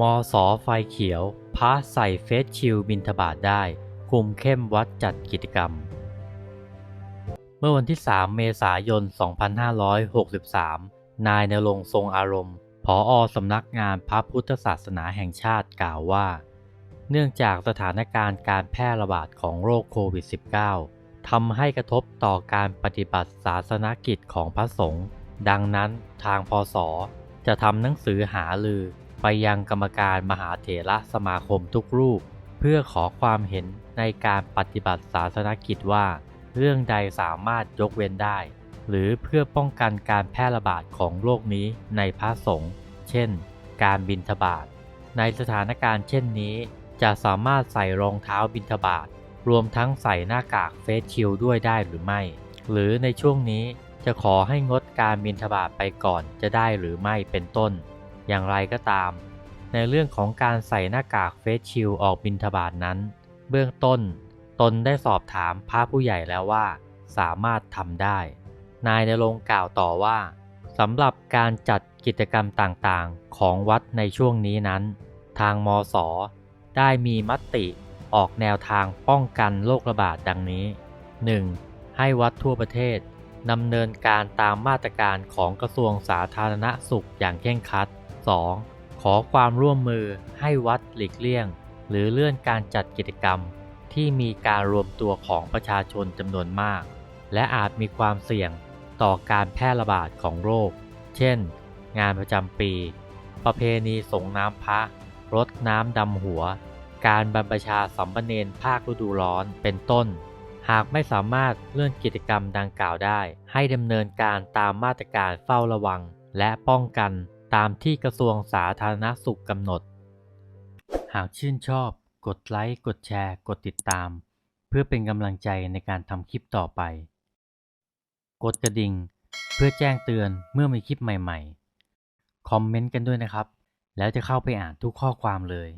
มอสอไฟเขียว พระใส่เฟสชิลบินทบาทได้ คุมเข้มวัดจัดกิจกรรม เมื่อวันที่ 3 เมษายน 2563 นายนรงทรงอารมณ์ ผออสำนักงานพระพุทธศาสนาแห่งชาติกล่าวว่า เนื่องจากสถานการณ์การแพร่ระบาดของโรคโควิด -19 ทำให้กระทบต่อการปฏิบัติศาสนกิจของพระสงฆ์ ดังนั้นทางพศจะทำหนังสือหาลือ ไปยังกรรมการมหาเถระสมาคมทุกรูป เพื่อขอความเห็นในการปฏิบัติศาสนกิจว่า เรื่องใดสามารถยกเว้นได้ หรือเพื่อป้องกันการแพร่ระบาดของโรคนี้ในพระสงฆ์เช่น การบินทบาทในสถานการณ์เช่นนี้ จะสามารถใส่รองเท้าบินทบาทรวมทั้งใส่หน้ากากเฟสชิลด้วยได้หรือไม่ หรือในช่วงนี้จะขอให้งดการบินทบาทไปก่อนจะได้หรือไม่เป็นต้น อย่างไรก็ตาม ในเรื่องของการใส่หน้ากากเฟสชิลออกบินทบาทนั้น เบื้องต้น ตนได้สอบถามพระผู้ใหญ่แล้วว่า สามารถทำได้ นายในรงกล่าวต่อว่าสำหรับการจัดกิจกรรมต่างๆ ของวัดในช่วงนี้นั้น ทางมศได้มีมติออกแนวทางป้องกันโรคระบาดดังนี้ 1. ให้วัดทั่วประเทศดำเนินการตามมาตรการของกระทรวงสาธารณสุขอย่างเคร่งครัด 2. ขอความร่วมมือให้วัดหลีกเลี่ยง หรือเลื่อนการจัดกิจกรรม ที่มีการรวมตัวของประชาชนจำนวนมาก และอาจมีความเสี่ยงต่อการแพร่ระบาดของโรค เช่น งานประจำปี ประเพณีสงน้ำพระ รดน้ำดำหัว การบรรพชาสัมปเนนภาคฤดูร้อนเป็นต้น หากไม่สามารถเลื่อนกิจกรรมดังกล่าวได้ ให้ดำเนินการตามมาตรการเฝ้าระวัง และป้องกัน ตามที่กระทรวงสาธารณสุขกำหนด หากชื่นชอบ กดไลค์ กดแชร์ กดติดตาม เพื่อเป็นกำลังใจในการทำคลิปต่อไป กดกระดิ่ง เพื่อแจ้งเตือนเมื่อมีคลิปใหม่ๆ คอมเมนต์กันด้วยนะครับ แล้วจะเข้าไปอ่านทุกข้อความเลย